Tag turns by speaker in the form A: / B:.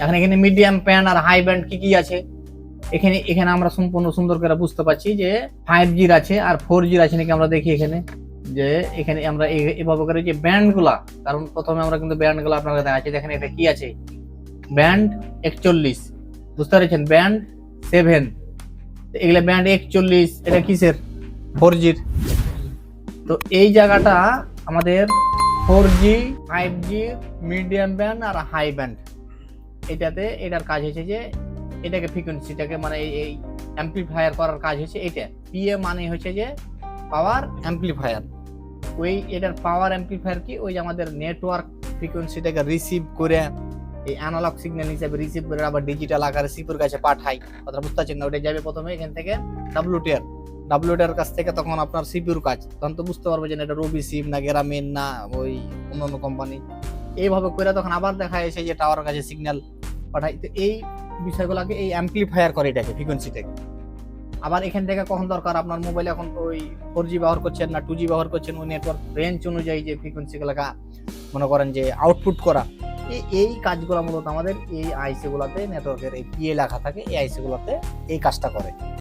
A: এখন এখানে মিডিয়াম প্যান আর হাই ব্যান্ড কি কি আছে? এখানে এখানে আমরা সম্পূর্ণ সুন্দর করে বুঝতে পারছি যে ফাইভ জির আছে আর ফোর জির আছে নাকি আমরা দেখি এখানে। যে এখানে আমরা এভাবে করে যে ব্যান্ডগুলা, কারণ প্রথমে আমরা কিন্তু ব্যান্ডগুলা আপনাকে দেখাচ্ছি। দেখেন এটা কি আছে? ব্যান্ড একচল্লিশ। বুঝতে পেরেছেন? ব্যান্ড সেভেন এগুলো ব্যান্ড একচল্লিশ, এটা কিসের? ফোর জির তো এই জায়গাটা আমাদের four G five G medium band আর হাই ব্যান্ড এটাতে এটার কাজ হয়েছে যে এটাকে ফ্রিকোয়েন্সিটাকে মানে এই অ্যাম্পলিফায়ার করার কাজ হচ্ছে এটা। পিএ মানে হচ্ছে যে পাওয়ার অ্যাম্পলিফায়ার ওই এটার পাওয়ার অ্যাম্পলিফায়ার কি? ওই যে আমাদের নেটওয়ার্ক ফ্রিকোয়েন্সিটাকে রিসিভ করে, এই অ্যানালগ সিগন্যাল হিসাবে রিসিভ করে আবার ডিজিটাল আকারে সিপুর কাছে পাঠাই কথা বুঝতে পারছেন না? ওটা যাবে প্রথমে এখান থেকে ডাব্লুটিআর ডাব্লুটিআর কাছ থেকে তখন আপনার সিপিউর কাজ। তখন তো বুঝতে পারবে যে এটা রবি সিম না গ্রামীণ না, ওই অন্য কোম্পানি এইভাবে করে তখন আবার দেখা যাচ্ছে যে টাওয়ার কাছে সিগন্যাল পাঠাই তো এই বিষয়গুলোকে এই অ্যাম্পলিফায়ার করে এটাকে ফ্রিকোয়েন্সিটাকে আবার এখান থেকে কখন দরকার? আপনার মোবাইল এখন ওই ফোর জি ব্যবহার করছেন না টু জি ব্যবহার করছেন, ওই নেটওয়ার্ক রেঞ্জ অনুযায়ী যে ফ্রিকোয়েন্সিগুলোকে মনে করেন যে আউটপুট করা। এই কাজগুলো মূলত আমাদের এই আইসিগুলোতে নেটওয়ার্কের এই পিএ লেখা থাকে এই আইসিগুলোতে এই কাজটা করে।